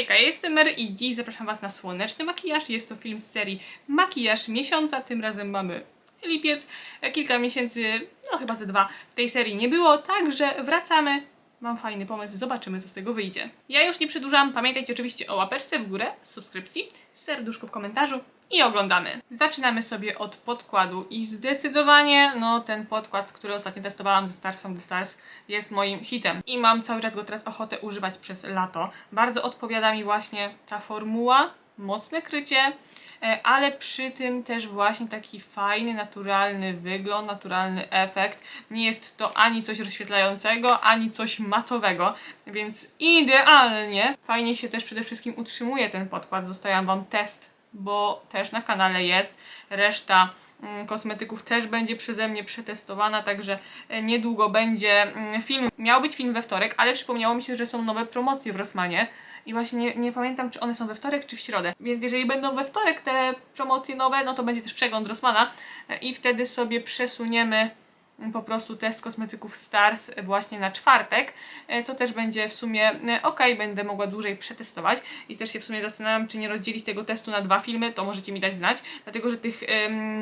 Hejka, ja jestem Mary i dziś zapraszam Was na słoneczny makijaż. Jest to film z serii Makijaż Miesiąca. Tym razem mamy lipiec. Kilka miesięcy, no chyba ze dwa, tej serii nie było, także wracamy. Mam fajny pomysł, zobaczymy co z tego wyjdzie. Ja już nie przedłużam, pamiętajcie oczywiście o łapeczce w górę, subskrypcji, serduszku w komentarzu i oglądamy. Zaczynamy sobie od podkładu i zdecydowanie no ten podkład, który ostatnio testowałam ze Stars from the Stars jest moim hitem i mam cały czas go teraz ochotę używać przez lato. Bardzo odpowiada mi właśnie ta formuła, mocne krycie, e, ale przy tym też właśnie taki fajny, naturalny wygląd, naturalny efekt. Nie jest to ani coś rozświetlającego, ani coś matowego, więc idealnie. Fajnie się też przede wszystkim utrzymuje ten podkład. Zostawiam Wam test, bo też na kanale jest. Reszta mm, kosmetyków też będzie przeze mnie przetestowana, także e, niedługo będzie mm, film. Miał być film we wtorek, ale przypomniało mi się, że są nowe promocje w Rossmanie. I właśnie nie, nie pamiętam, czy one są we wtorek, czy w środę. Więc jeżeli będą we wtorek te promocje nowe, no to będzie też przegląd Rossmana e, i wtedy sobie przesuniemy po prostu test kosmetyków Stars właśnie na czwartek, e, co też będzie w sumie e, ok, będę mogła dłużej przetestować i też się w sumie zastanawiam, czy nie rozdzielić tego testu na dwa filmy, to możecie mi dać znać, dlatego że tych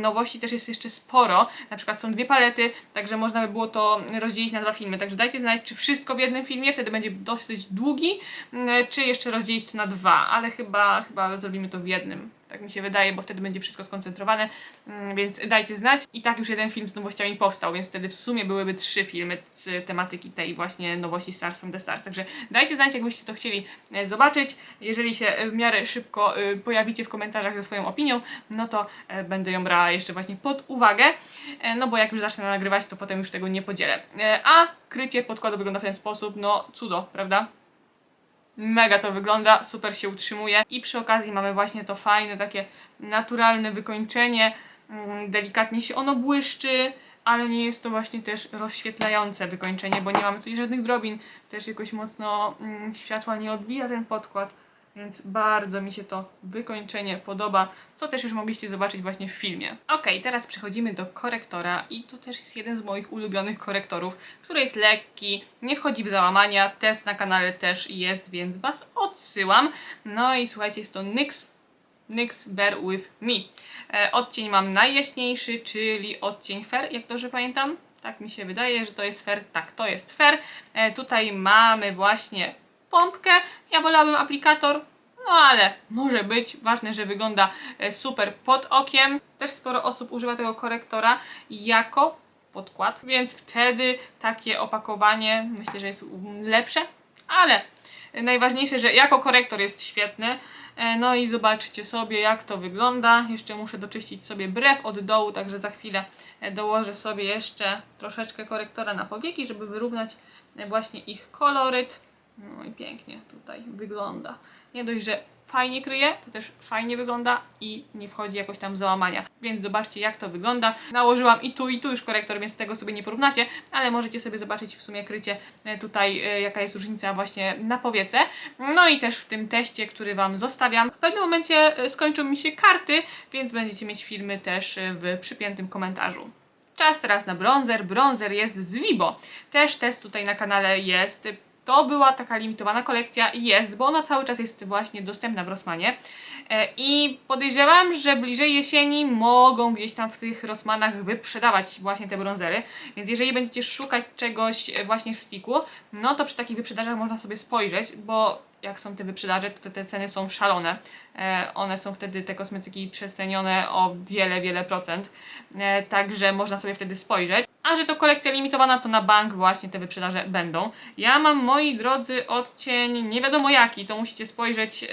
nowości też jest jeszcze sporo, na przykład są dwie palety, także można by było to rozdzielić na dwa filmy, także dajcie znać, czy wszystko w jednym filmie, wtedy będzie dosyć długi, m, czy jeszcze rozdzielić na dwa, ale chyba, chyba zrobimy to w jednym. Tak mi się wydaje, bo wtedy będzie wszystko skoncentrowane, mm, więc dajcie znać. I tak już jeden film z nowościami powstał, więc wtedy w sumie byłyby trzy filmy z tematyki tej właśnie nowości Stars from the Stars. Także dajcie znać, jakbyście to chcieli e, zobaczyć. Jeżeli się w miarę szybko e, pojawicie w komentarzach ze swoją opinią, no to e, będę ją brała jeszcze właśnie pod uwagę. No bo jak już zacznę nagrywać, to potem już tego nie podzielę. A krycie podkładu wygląda w ten sposób, no cudo, prawda? Mega to wygląda, super się utrzymuje i przy okazji mamy właśnie to fajne, takie naturalne wykończenie, mm, delikatnie się ono błyszczy, ale nie jest to właśnie też rozświetlające wykończenie, bo nie mamy tutaj żadnych drobin, też jakoś mocno mm, światła nie odbija ten podkład, więc bardzo mi się to wykończenie podoba, co też już mogliście zobaczyć właśnie w filmie. Ok, teraz przechodzimy do korektora i to też jest jeden z moich ulubionych korektorów, który jest lekki, nie wchodzi w załamania, test na kanale też jest, więc Was odsyłam. No i słuchajcie, jest to NYX NYX Bear With Me. E, odcień mam najjaśniejszy, czyli odcień Fair, jak dobrze pamiętam. Tak mi się wydaje, że to jest Fair. Tak, to jest Fair. E, tutaj mamy właśnie pompkę. Ja wolałabym aplikator, no ale może być. Ważne, że wygląda e, super pod okiem. Też sporo osób używa tego korektora jako podkład, więc wtedy takie opakowanie myślę, że jest lepsze, ale najważniejsze, że jako korektor jest świetny. E, No i zobaczcie sobie, jak to wygląda. Jeszcze muszę doczyścić sobie brew od dołu, także za chwilę e, dołożę sobie jeszcze troszeczkę korektora na powieki, żeby wyrównać e, właśnie ich koloryt. No i pięknie tutaj wygląda. Nie dość, że fajnie kryje, to też fajnie wygląda i nie wchodzi jakoś tam załamania. Więc zobaczcie jak to wygląda. Nałożyłam i tu i tu już korektor, więc tego sobie nie porównacie, ale możecie sobie zobaczyć w sumie krycie e, tutaj, e, jaka jest różnica właśnie na powiece. No i też w tym teście, który Wam zostawiam. W pewnym momencie e, skończą mi się karty, więc będziecie mieć filmy też w przypiętym komentarzu. Czas teraz na bronzer. Bronzer jest z Vibo. Też test tutaj na kanale jest. To była taka limitowana kolekcja i jest, bo ona cały czas jest właśnie dostępna w Rossmanie. E, I podejrzewam, że bliżej jesieni mogą gdzieś tam w tych Rossmanach wyprzedawać właśnie te bronzery. Więc jeżeli będziecie szukać czegoś właśnie w sticku, no to przy takich wyprzedażach można sobie spojrzeć, bo jak są te wyprzedaże, to te ceny są szalone. E, one są wtedy, te kosmetyki przecenione o wiele, wiele procent. E, także można sobie wtedy spojrzeć. A że to kolekcja limitowana, to na bank właśnie te wyprzedaże będą. Ja mam, moi drodzy, odcień nie wiadomo jaki, to musicie spojrzeć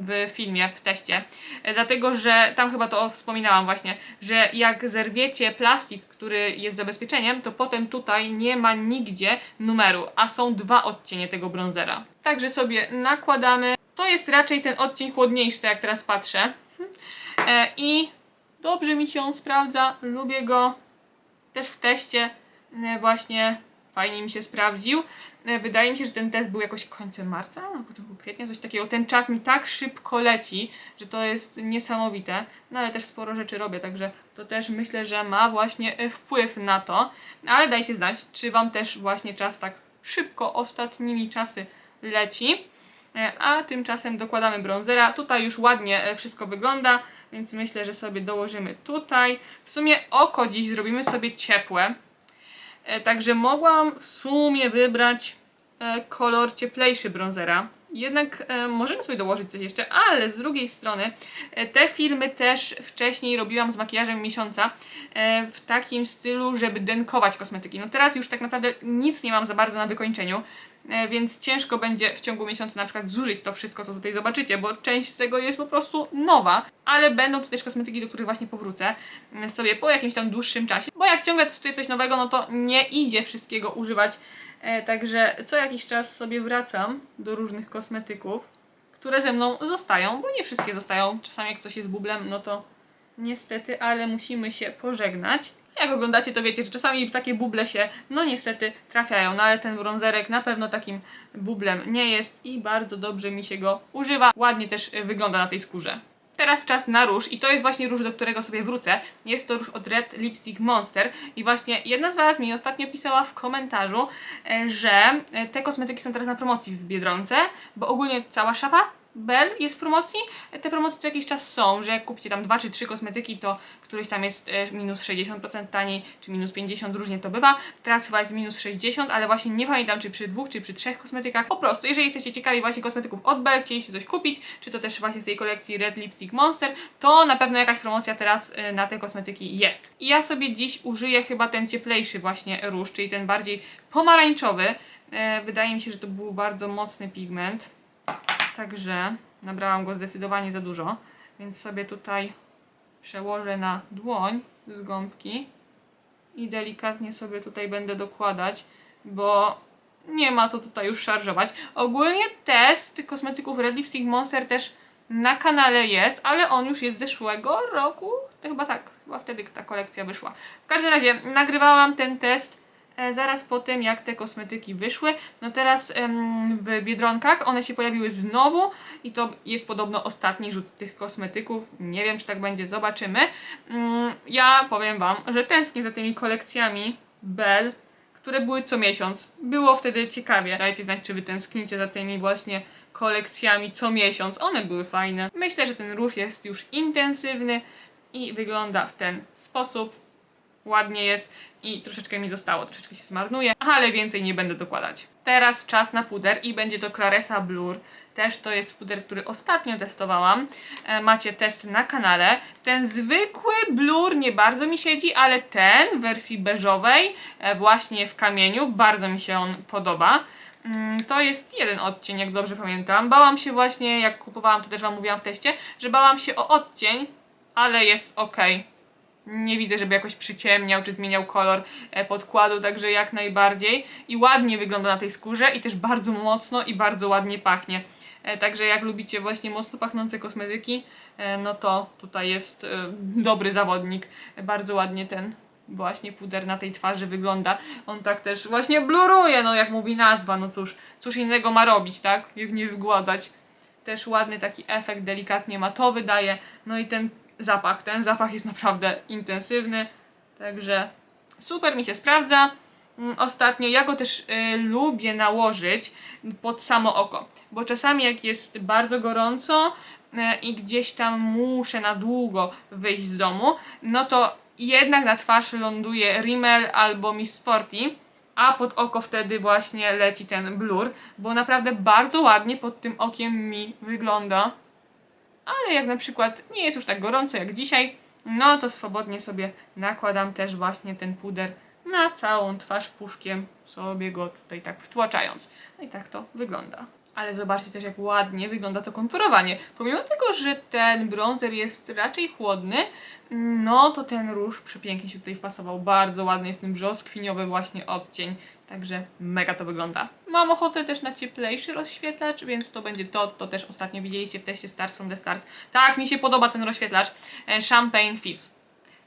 w filmie, w teście. E, Dlatego, że tam chyba to wspominałam właśnie, że jak zerwiecie plastik, który jest zabezpieczeniem, to potem tutaj nie ma nigdzie numeru, a są dwa odcienie tego bronzera. Także sobie nakładamy. To jest raczej ten odcień chłodniejszy, tak jak teraz patrzę. E, I dobrze mi się on sprawdza, lubię go też w teście e, właśnie fajnie mi się sprawdził. E, Wydaje mi się, że ten test był jakoś końcem marca, na początku kwietnia, coś takiego. Ten czas mi tak szybko leci, że to jest niesamowite. No ale też sporo rzeczy robię, także to też myślę, że ma właśnie wpływ na to. Ale dajcie znać, czy Wam też właśnie czas tak szybko ostatnimi czasy leci. E, A tymczasem dokładamy bronzera. Tutaj już ładnie e, wszystko wygląda, więc myślę, że sobie dołożymy tutaj. W sumie oko dziś zrobimy sobie ciepłe. E, Także mogłam w sumie wybrać kolor cieplejszy bronzera. Jednak możemy sobie dołożyć coś jeszcze, ale z drugiej strony te filmy też wcześniej robiłam z makijażem miesiąca w takim stylu, żeby denkować kosmetyki. No teraz już tak naprawdę nic nie mam za bardzo na wykończeniu, więc ciężko będzie w ciągu miesiąca na przykład zużyć to wszystko, co tutaj zobaczycie, bo część z tego jest po prostu nowa, ale będą tu też kosmetyki, do których właśnie powrócę e, sobie po jakimś tam dłuższym czasie, bo jak ciągle testuję coś nowego, no to nie idzie wszystkiego używać, e, także co jakiś czas sobie wracam do różnych kosmetyków, które ze mną zostają, bo nie wszystkie zostają, czasami jak coś jest bublem, no to niestety, ale musimy się pożegnać. Jak oglądacie, to wiecie, że czasami takie buble się, no niestety, trafiają, no ale ten bronzerek na pewno takim bublem nie jest i bardzo dobrze mi się go używa. Ładnie też y, wygląda na tej skórze. Teraz czas na róż i to jest właśnie róż, do którego sobie wrócę. Jest to róż od Red Lipstick Monster i właśnie jedna z Was mi ostatnio pisała w komentarzu, e, że e, te kosmetyki są teraz na promocji w Biedronce, bo ogólnie cała szafa Bell jest w promocji. Te promocje co jakiś czas są, że jak kupicie tam dwa czy trzy kosmetyki, to któryś tam jest e, minus 60% taniej, czy minus 50, różnie to bywa. Teraz chyba jest minus 60, ale właśnie nie pamiętam, czy przy dwóch, czy przy trzech kosmetykach. Po prostu, jeżeli jesteście ciekawi właśnie kosmetyków od Bell, chcieliście coś kupić, czy to też właśnie z tej kolekcji Red Lipstick Monster, to na pewno jakaś promocja teraz e, na te kosmetyki jest. I ja sobie dziś użyję chyba ten cieplejszy właśnie róż, czyli ten bardziej pomarańczowy. E, Wydaje mi się, że to był bardzo mocny pigment. Także nabrałam go zdecydowanie za dużo, więc sobie tutaj przełożę na dłoń z gąbki i delikatnie sobie tutaj będę dokładać, bo nie ma co tutaj już szarżować. Ogólnie test kosmetyków Red Lipstick Monster też na kanale jest, ale on już jest z zeszłego roku. To chyba tak, chyba wtedy ta kolekcja wyszła. W każdym razie nagrywałam ten test zaraz po tym, jak te kosmetyki wyszły. No teraz w Biedronkach one się pojawiły znowu i to jest podobno ostatni rzut tych kosmetyków. Nie wiem, czy tak będzie, zobaczymy. Mm, ja powiem Wam, że tęsknię za tymi kolekcjami Bell, które były co miesiąc. Było wtedy ciekawie. Dajcie znać, czy Wy tęsknicie za tymi właśnie kolekcjami co miesiąc. One były fajne. Myślę, że ten róż jest już intensywny i wygląda w ten sposób ładnie jest i troszeczkę mi zostało, troszeczkę się zmarnuje, ale więcej nie będę dokładać. Teraz czas na puder i będzie to Claresa Blur. Też to jest puder, który ostatnio testowałam. E, macie test na kanale. Ten zwykły blur nie bardzo mi siedzi, ale ten w wersji beżowej, e, właśnie w kamieniu, bardzo mi się on podoba. Mm, To jest jeden odcień, jak dobrze pamiętam. Bałam się właśnie, jak kupowałam, to też Wam mówiłam w teście, że bałam się o odcień, ale jest ok. Nie widzę, żeby jakoś przyciemniał czy zmieniał kolor e, podkładu, także jak najbardziej. I ładnie wygląda na tej skórze i też bardzo mocno i bardzo ładnie pachnie. E, Także jak lubicie właśnie mocno pachnące kosmetyki, e, no to tutaj jest dobry zawodnik. Bardzo ładnie ten właśnie puder na tej twarzy wygląda. On tak też właśnie bluruje, no jak mówi nazwa, no cóż, cóż innego ma robić, tak? Jak nie wygładzać. Też ładny taki efekt delikatnie matowy daje. No i ten zapach, ten zapach jest naprawdę intensywny, także super mi się sprawdza. Mm, Ostatnio ja go też y, lubię nałożyć pod samo oko, bo czasami jak jest bardzo gorąco y, i gdzieś tam muszę na długo wyjść z domu, no to jednak na twarz ląduje Rimmel albo Miss Sporty, a pod oko wtedy właśnie leci ten blur, bo naprawdę bardzo ładnie pod tym okiem mi wygląda ale jak na przykład nie jest już tak gorąco jak dzisiaj, no to swobodnie sobie nakładam też właśnie ten puder na całą twarz puszkiem, sobie go tutaj tak wtłaczając. No i tak to wygląda. Ale zobaczcie też, jak ładnie wygląda to konturowanie. Pomimo tego, że ten bronzer jest raczej chłodny, no to ten róż przepięknie się tutaj wpasował. Bardzo ładny jest ten brzoskwiniowy właśnie odcień. Także mega to wygląda. Mam ochotę też na cieplejszy rozświetlacz, więc to będzie to, to też ostatnio widzieliście w teście Stars from the Stars. Tak, mi się podoba ten rozświetlacz. E, Champagne Fizz.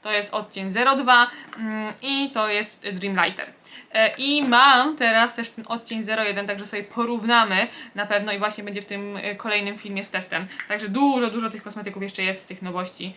To jest odcień 02 mm, i to jest Dreamlighter. E, I mam teraz też ten odcień 01, także sobie porównamy na pewno i właśnie będzie w tym e, kolejnym filmie z testem. Także dużo, dużo tych kosmetyków jeszcze jest z tych nowości,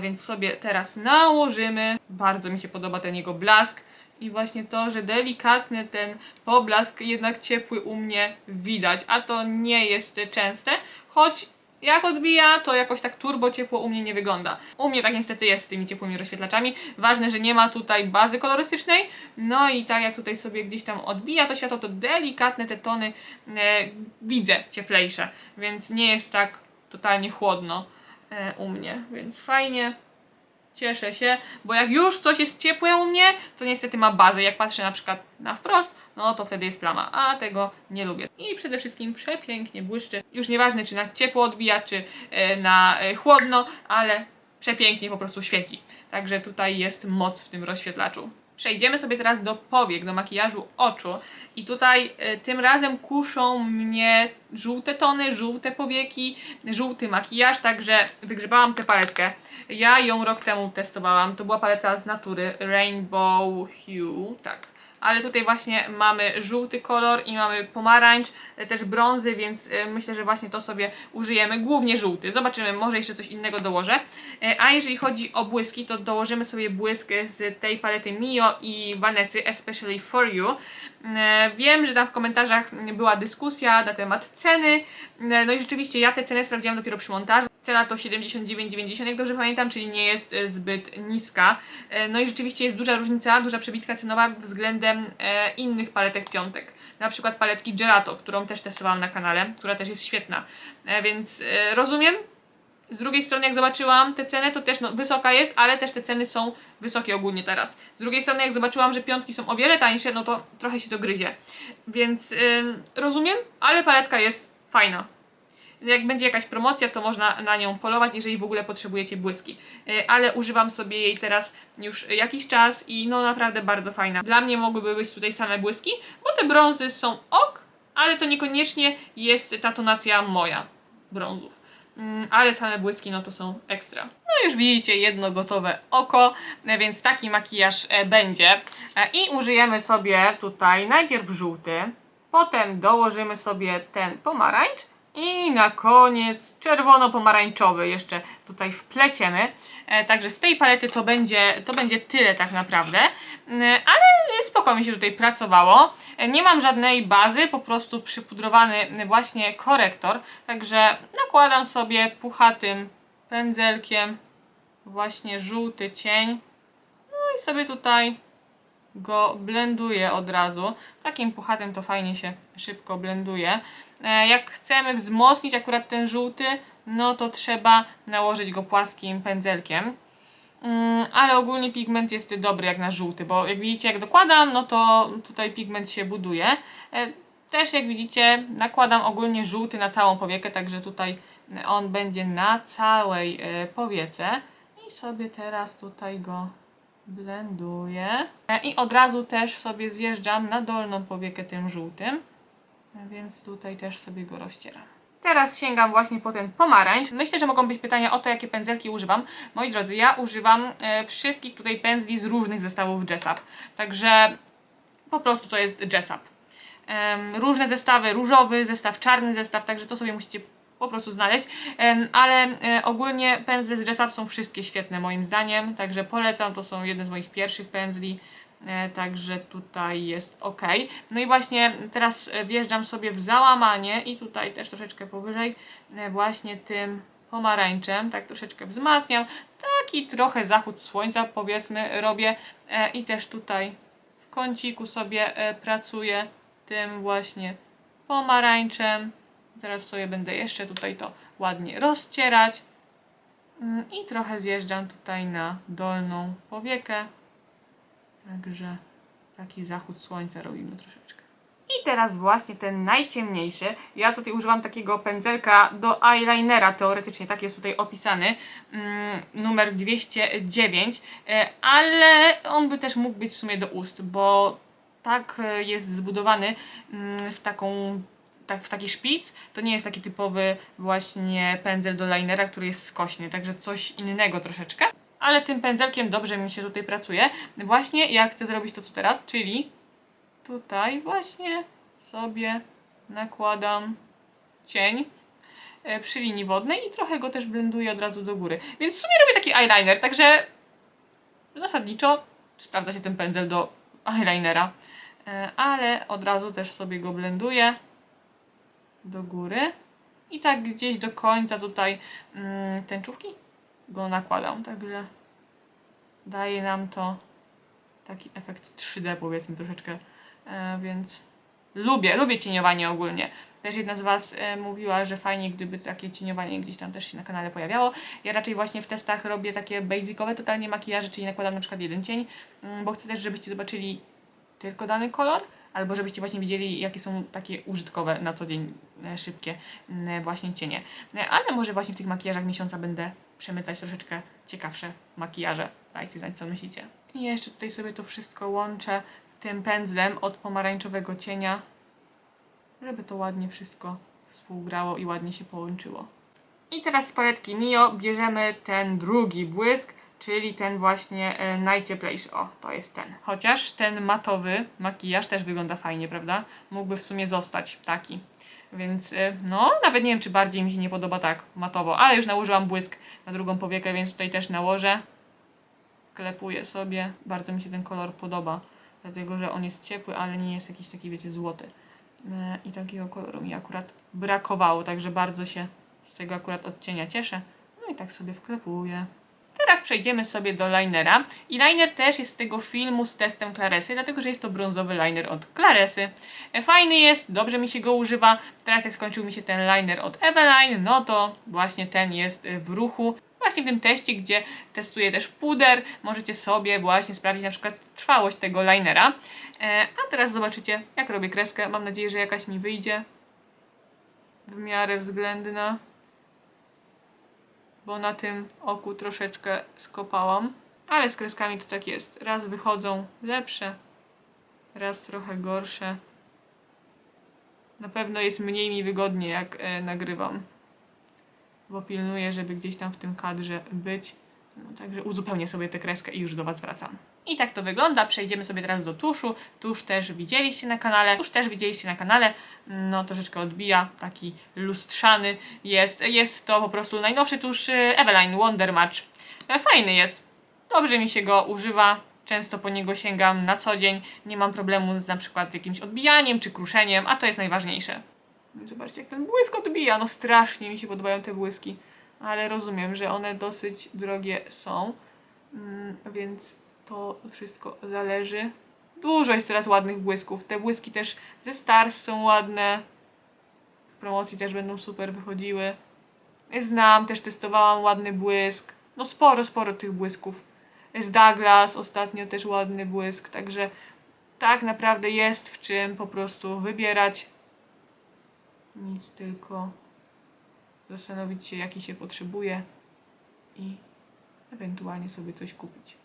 więc sobie teraz nałożymy. Bardzo mi się podoba ten jego blask I właśnie to, że delikatny ten poblask jednak ciepły u mnie widać, a to nie jest częste, choć jak odbija, to jakoś tak turbo ciepło u mnie nie wygląda. U mnie tak niestety jest z tymi ciepłymi rozświetlaczami. Ważne, że nie ma tutaj bazy kolorystycznej. No i tak jak tutaj sobie gdzieś tam odbija to światło, to delikatne te tony e, widzę cieplejsze, więc nie jest tak totalnie chłodno e, u mnie, więc fajnie. Cieszę się, bo jak już coś jest ciepłe u mnie, to niestety ma bazę. Jak patrzę na przykład na wprost, no to wtedy jest plama, a tego nie lubię. I przede wszystkim przepięknie błyszczy. Już nieważne, czy na ciepło odbija, czy e, na e, chłodno, ale przepięknie po prostu świeci. Także tutaj jest moc w tym rozświetlaczu. Przejdziemy sobie teraz do powiek, do makijażu oczu. I tutaj e, tym razem kuszą mnie żółte tony, żółte powieki, żółty makijaż, także wygrzebałam tę paletkę. Ja ją rok temu testowałam. To była paleta z natury Rainbow Hue, tak. Ale tutaj właśnie mamy żółty kolor i mamy pomarańcz, e, też brązy, więc e, myślę, że właśnie to sobie użyjemy. Głównie żółty. Zobaczymy, może jeszcze coś innego dołożę. E, A jeżeli chodzi o błyski, to dołożymy sobie błysk z tej palety Mio i Vanessy Especially For You. Wiem, że tam w komentarzach była dyskusja na temat ceny. No i rzeczywiście ja tę cenę sprawdziłam dopiero przy montażu. Cena to 79,90 jak dobrze pamiętam, czyli nie jest e, zbyt niska. E, No i rzeczywiście jest duża różnica, duża przebitka cenowa względem e, innych paletek piątek. Na przykład paletki Gelato, którą też testowałam na kanale, która też jest świetna. Więc rozumiem, z drugiej strony, jak zobaczyłam tę cenę, to też no, wysoka jest, ale też te ceny są wysokie ogólnie teraz. Z drugiej strony, jak zobaczyłam, że piątki są o wiele tańsze, no to trochę się to gryzie. Więc ym, rozumiem, ale paletka jest fajna. Jak będzie jakaś promocja, to można na nią polować, jeżeli w ogóle potrzebujecie błyski. Yy, ale używam sobie jej teraz już jakiś czas i no naprawdę bardzo fajna. Dla mnie mogłyby być tutaj same błyski, bo te brązy są ok, ale to niekoniecznie jest ta tonacja moja brązów. Mm, ale same błyski no to są ekstra. No już widzicie jedno gotowe oko, e, więc taki makijaż e, będzie. E, I użyjemy sobie tutaj najpierw żółty, potem dołożymy sobie ten pomarańcz i na koniec czerwono-pomarańczowy jeszcze tutaj wpleciemy. E, Także z tej palety to będzie, to będzie tyle tak naprawdę. Mm, Ale spoko mi się tutaj pracowało. E, Nie mam żadnej bazy, po prostu przypudrowany właśnie korektor. Także nakładam sobie puchatym pędzelkiem właśnie żółty cień. No i sobie tutaj go blenduję od razu. Takim puchatym to fajnie się szybko blenduje. E, Jak chcemy wzmocnić akurat ten żółty, no to trzeba nałożyć go płaskim pędzelkiem. Mm, ale ogólnie pigment jest dobry jak na żółty, bo jak widzicie, jak dokładam, no to tutaj pigment się buduje. E, Też jak widzicie, nakładam ogólnie żółty na całą powiekę, także tutaj on będzie na całej e, powiece. I sobie teraz tutaj go blenduję. I od razu też sobie zjeżdżam na dolną powiekę tym żółtym, więc tutaj też sobie go rozcieram. Teraz sięgam właśnie po ten pomarańcz. Myślę, że mogą być pytania o to, jakie pędzelki używam. Moi drodzy, ja używam e, wszystkich tutaj pędzli z różnych zestawów Jessup. Także po prostu to jest Jessup. Różne zestawy, różowy zestaw, czarny zestaw, także to sobie musicie po prostu znaleźć. Ale e, ogólnie pędzle z Jessup są wszystkie świetne moim zdaniem, także polecam, to są jedne z moich pierwszych pędzli. E, Także tutaj jest ok. No i właśnie teraz e, wjeżdżam sobie w załamanie i tutaj też troszeczkę powyżej e, właśnie tym pomarańczem, tak troszeczkę wzmacniam. Taki trochę zachód słońca powiedzmy robię i też tutaj w kąciku sobie pracuję tym właśnie pomarańczem. Zaraz sobie będę jeszcze tutaj to ładnie rozcierać. Mm, I trochę zjeżdżam tutaj na dolną powiekę. Także taki zachód słońca robimy troszeczkę. I teraz właśnie ten najciemniejszy. Ja tutaj używam takiego pędzelka do eyelinera, teoretycznie tak jest tutaj opisany, mm, numer 209, e, ale on by też mógł być w sumie do ust, bo tak e, jest zbudowany mm, w taką tak, w taki szpic, to nie jest taki typowy właśnie pędzel do linera, który jest skośny, także coś innego troszeczkę. Ale tym pędzelkiem dobrze mi się tutaj pracuje. Właśnie ja chcę zrobić to co teraz, czyli tutaj właśnie sobie nakładam cień e, przy linii wodnej i trochę go też blenduję od razu do góry. Więc w sumie robię taki eyeliner, także zasadniczo sprawdza się ten pędzel do eyelinera. E, Ale od razu też sobie go blenduję do góry. I tak gdzieś do końca tutaj mm, tęczówki go nakładam. Także daje nam to taki efekt 3D powiedzmy troszeczkę. E, więc lubię, lubię cieniowanie ogólnie. Też jedna z Was e, mówiła, że fajnie gdyby takie cieniowanie gdzieś tam też się na kanale pojawiało. Ja raczej właśnie w testach robię takie basicowe totalnie makijaże, czyli nakładam na przykład jeden cień, mm, bo chcę też, żebyście zobaczyli tylko dany kolor, albo żebyście właśnie widzieli, jakie są takie użytkowe na co dzień e, szybkie mm, właśnie cienie. E, Ale może właśnie w tych makijażach miesiąca będę przemycać troszeczkę ciekawsze makijaże. Dajcie znać, co myślicie. I jeszcze tutaj sobie to wszystko łączę tym pędzlem od pomarańczowego cienia, żeby to ładnie wszystko współgrało i ładnie się połączyło. I teraz z paletki Mio bierzemy ten drugi błysk, czyli ten właśnie e, najcieplejszy. O, to jest ten. Chociaż ten matowy makijaż też wygląda fajnie, prawda? Mógłby w sumie zostać taki. Więc e, no, nawet nie wiem, czy bardziej mi się nie podoba tak matowo, ale już nałożyłam błysk na drugą powiekę, więc tutaj też nałożę. Klepuję sobie. Bardzo mi się ten kolor podoba, dlatego że on jest ciepły, ale nie jest jakiś taki, wiecie, złoty. E, I takiego koloru mi akurat brakowało, także bardzo się z tego akurat odcienia cieszę. No i tak sobie wklepuję. Teraz przejdziemy sobie do linera. I liner też jest z tego filmu z testem Claresy, dlatego że jest to brązowy liner od Claresy. E, Fajny jest, dobrze mi się go używa. Teraz jak skończył mi się ten liner od Eveline, no to właśnie ten jest e, w ruchu. Właśnie w tym teście, gdzie testuję też puder, możecie sobie właśnie sprawdzić na przykład trwałość tego linera. E, A teraz zobaczycie, jak robię kreskę. Mam nadzieję, że jakaś mi wyjdzie w miarę względna bo na tym oku troszeczkę skopałam. Ale z kreskami to tak jest. Raz wychodzą lepsze, raz trochę gorsze. Na pewno jest mniej mi wygodnie, jak e, nagrywam. Bo pilnuję, żeby gdzieś tam w tym kadrze być. No, także uzupełnię sobie tę kreskę i już do Was wracam. I tak to wygląda. Przejdziemy sobie teraz do tuszu. Tusz też widzieliście na kanale. Tusz też widzieliście na kanale. No troszeczkę odbija. Taki lustrzany jest. Jest to po prostu najnowszy tusz y, Eveline Wonder Match. E, Fajny jest. Dobrze mi się go używa. Często po niego sięgam na co dzień. Nie mam problemu z na przykład jakimś odbijaniem czy kruszeniem, a to jest najważniejsze. Zobaczcie, jak ten błysk odbija. No strasznie mi się podobają te błyski. Ale rozumiem, że one dosyć drogie są. Mm, więc to wszystko zależy. Dużo jest teraz ładnych błysków. Te błyski też ze Stars są ładne. W promocji też będą super wychodziły. Znam, też testowałam ładny błysk. No sporo, sporo tych błysków. Z Douglas ostatnio też ładny błysk, także tak naprawdę jest w czym po prostu wybierać. Nic tylko zastanowić się, jaki się potrzebuje i ewentualnie sobie coś kupić.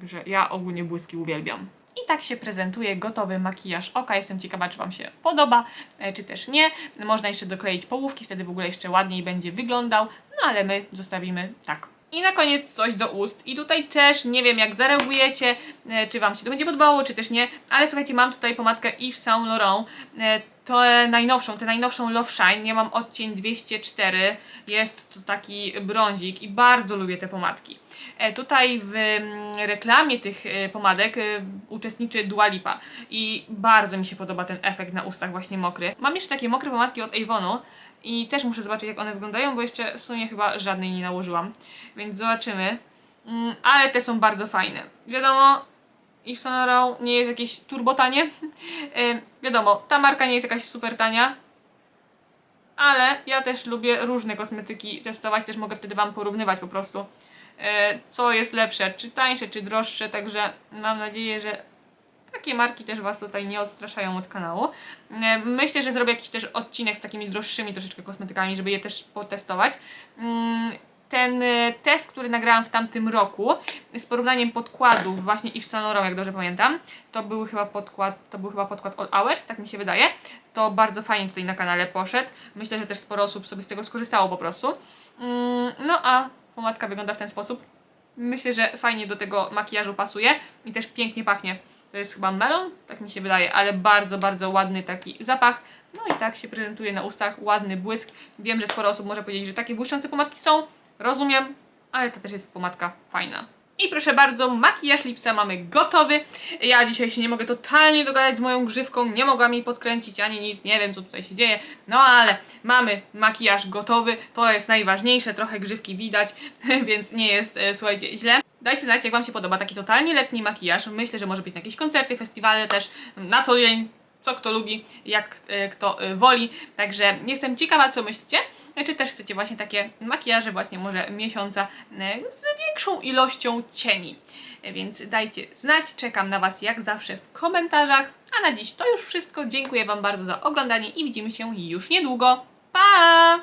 Także ja ogólnie błyski uwielbiam. I tak się prezentuje gotowy makijaż oka. Jestem ciekawa, czy Wam się podoba, e, czy też nie. Można jeszcze dokleić połówki, wtedy w ogóle jeszcze ładniej będzie wyglądał. No ale my zostawimy tak. I na koniec coś do ust. I tutaj też nie wiem, jak zareagujecie, e, czy Wam się to będzie podobało, czy też nie. Ale słuchajcie, mam tutaj pomadkę Yves Saint Laurent. Tę najnowszą, tę najnowszą Love Shine. Ja mam odcień 204. Jest to taki brązik i bardzo lubię te pomadki. E, tutaj w mm, reklamie tych e, pomadek e, uczestniczy Dua Lipa i bardzo mi się podoba ten efekt na ustach właśnie mokry. Mam jeszcze takie mokre pomadki od Avonu i też muszę zobaczyć jak one wyglądają, bo jeszcze w sumie chyba żadnej nie nałożyłam, więc zobaczymy. Mm, ale te są bardzo fajne. Wiadomo, Yves Saint Laurent nie jest jakieś turbotanie. E, wiadomo, ta marka nie jest jakaś super tania, ale ja też lubię różne kosmetyki testować, też mogę wtedy Wam porównywać po prostu, e, co jest lepsze, czy tańsze, czy droższe, także mam nadzieję, że takie marki też Was tutaj nie odstraszają od kanału. E, Myślę, że zrobię jakiś też odcinek z takimi droższymi troszeczkę kosmetykami, żeby je też potestować. Ten e, test, który nagrałam w tamtym roku z porównaniem podkładów właśnie Yves Saint Laurent, jak dobrze pamiętam, to był chyba podkład, to był chyba podkład All Hours, tak mi się wydaje. To bardzo fajnie tutaj na kanale poszedł. Myślę, że też sporo osób sobie z tego skorzystało po prostu. Mm, No a pomadka wygląda w ten sposób. Myślę, że fajnie do tego makijażu pasuje i też pięknie pachnie. To jest chyba melon, tak mi się wydaje, ale bardzo, bardzo ładny taki zapach. No i tak się prezentuje na ustach, ładny błysk. Wiem, że sporo osób może powiedzieć, że takie błyszczące pomadki są, rozumiem, ale to też jest pomadka fajna. I proszę bardzo, makijaż lipca mamy gotowy. Ja dzisiaj się nie mogę totalnie dogadać z moją grzywką, nie mogłam jej podkręcić ani nic, nie wiem co tutaj się dzieje. No ale mamy makijaż gotowy, to jest najważniejsze, trochę grzywki widać, więc nie jest, e, słuchajcie, źle. Dajcie znać, jak Wam się podoba taki totalnie letni makijaż. Myślę, że może być na jakieś koncerty, festiwale też, na co dzień, co kto lubi, jak e, kto e, woli. Także jestem ciekawa, co myślicie. Czy też chcecie właśnie takie makijaże właśnie może miesiąca e, z większą ilością cieni. Więc dajcie znać, czekam na Was jak zawsze w komentarzach. A na dziś to już wszystko. Dziękuję Wam bardzo za oglądanie i widzimy się już niedługo. Pa!